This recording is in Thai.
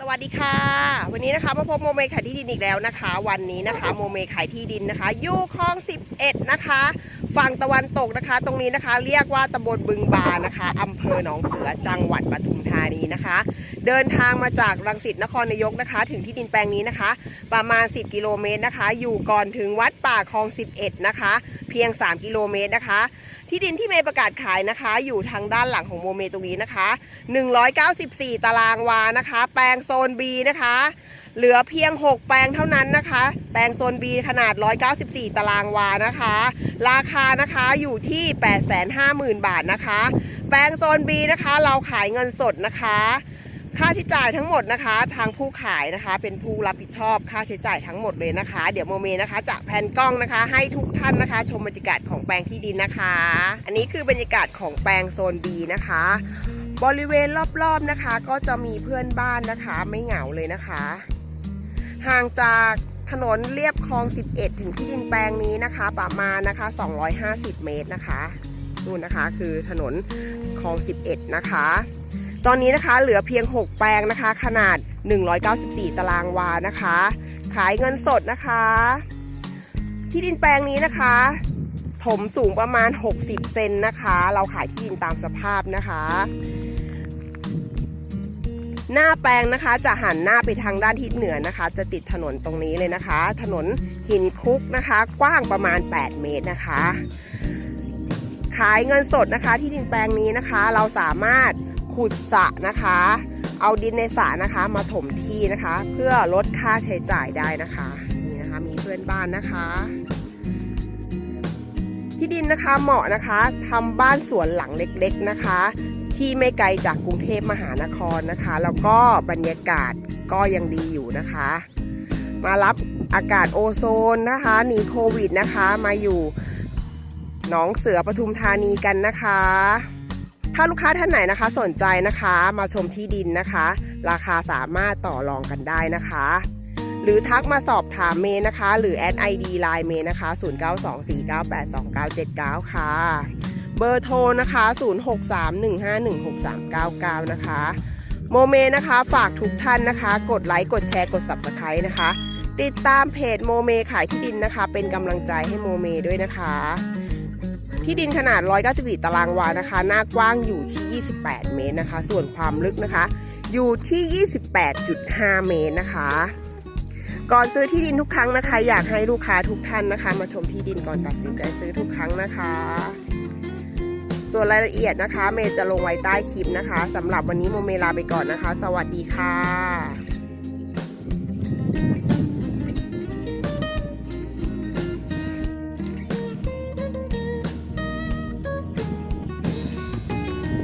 สวัสดีค่ะ วันนี้นะคะมาพบโมเมขายที่ดินอีกแล้วนะคะ วันนี้นะคะโมเมขายที่ดินนะคะอยู่คลอง 11 นะคะ ฝั่งตะวันตกนะคะ ตรงนี้นะคะ เรียกว่าตำบลบึงบานะคะอำเภอหนองเสือจังหวัดปทุมธานีนะคะ เดินทางมาจากรังสิตนครนายกนะคะ ถึงที่ดินแปลงนี้นะคะ ประมาณ 10 กิโลเมตรนะคะ อยู่ก่อนถึงวัดป่าคลอง 11 นะคะ เพียง 3 กิโลเมตรนะคะ ที่ดินที่เมย์ประกาศขายนะคะ อยู่ทางด้านหลังของโมเมตรงนี้นะคะ 194 ตารางวานะคะ แปลงโซน B นะคะเหลือเพียง 6 แปลงเท่านั้นนะคะ แปลงโซน B ขนาด 194 ตารางวานะคะ ราคานะคะอยู่ที่ 850,000 บาทนะคะ แปลงโซน B นะคะ เราขายเงินสดนะคะ ค่าใช้จ่ายทั้งหมดนะคะ ทางผู้ขายนะคะ เป็นผู้รับผิดชอบค่าใช้จ่ายทั้งหมดเลยนะคะ เดี๋ยวโมเมนะคะจะแพนกล้องนะคะ ให้ทุกท่านนะคะ ชมบรรยากาศของแปลงที่ดินนะคะ อันนี้คือบรรยากาศของแปลงโซน B นะคะ บริเวณรอบๆนะคะ ก็จะมีเพื่อนบ้านนะคะ ไม่เหงาเลยนะคะ ห่างจากถนนเรียบคลอง 11 ถึงที่ดินแปลงนี้นะคะ ประมาณนะคะ 250 เมตรนะคะนู่นนะคะคือถนนคลอง 11 นะคะ ตอนนี้นะคะเหลือเพียง 6 แปลงนะคะ ขนาด 194 ตารางวานะคะ ขายเงินสดนะคะ ที่ดินแปลงนี้นะคะ ถมสูงประมาณ 60 เซนนะคะ เราขายที่ดินตามสภาพนะคะ หน้าแปลงนะคะจะหันหน้าไปทางด้านทิศเหนือนะคะ จะติดถนนตรงนี้เลยนะคะ ถนนหินคุกนะคะ กว้างประมาณ 8 เมตรนะคะ ขายเงินสดนะคะที่ดินแปลงนี้นะคะ เราสามารถ ขุดสระนะคะ เอาดินในสระนะคะ มาถมที่นะคะ เพื่อลดค่าใช้จ่ายได้นะคะนี่นะคะมีเพื่อนบ้านนะคะที่ดินนะคะเหมาะนะคะทำบ้านสวนหลังเล็กๆนะคะ ที่ไม่ไกลจากกรุงเทพมหานครนะคะ แล้วก็บรรยากาศก็ยังดีอยู่นะคะ มารับอากาศโอโซนนะคะหนีโควิดนะคะมาอยู่หนองเสือปทุมธานีกันนะคะ ถ้าลูกค้าท่านไหนนะคะสนใจนะคะมาชมที่ดินนะคะ ราคาสามารถต่อรองกันได้นะคะ หรือทักมาสอบถามเมย์นะคะ หรือแอดไอดีไลน์เมย์นะคะ 0924982979 ค่ะ เบอร์โทรนะคะ 0631516399 นะคะ โมเมนะคะฝากทุกท่านนะคะ กดไลค์กดแชร์กด Subscribe นะคะ ติดตามเพจโมเมขายที่ดินนะคะ เป็นกำลังใจให้โมเมด้วยนะคะ ที่ดินขนาด 194 ตารางวานะคะ หน้ากว้างอยู่ที่ 28 เมตรนะคะ ส่วนความลึกนะคะ อยู่ที่ 28.5 เมตรนะคะ ก่อนซื้อที่ดินทุกครั้งนะคะ อยากให้ลูกค้าทุกท่านนะคะ มาชมที่ดินก่อนตัดสินใจซื้อทุกครั้งนะคะ ส่วนรายละเอียดนะคะ เมย์จะลงไว้ใต้คลิปนะคะสำหรับวันนี้โมเมลาไปก่อนนะคะ สวัสดีค่ะ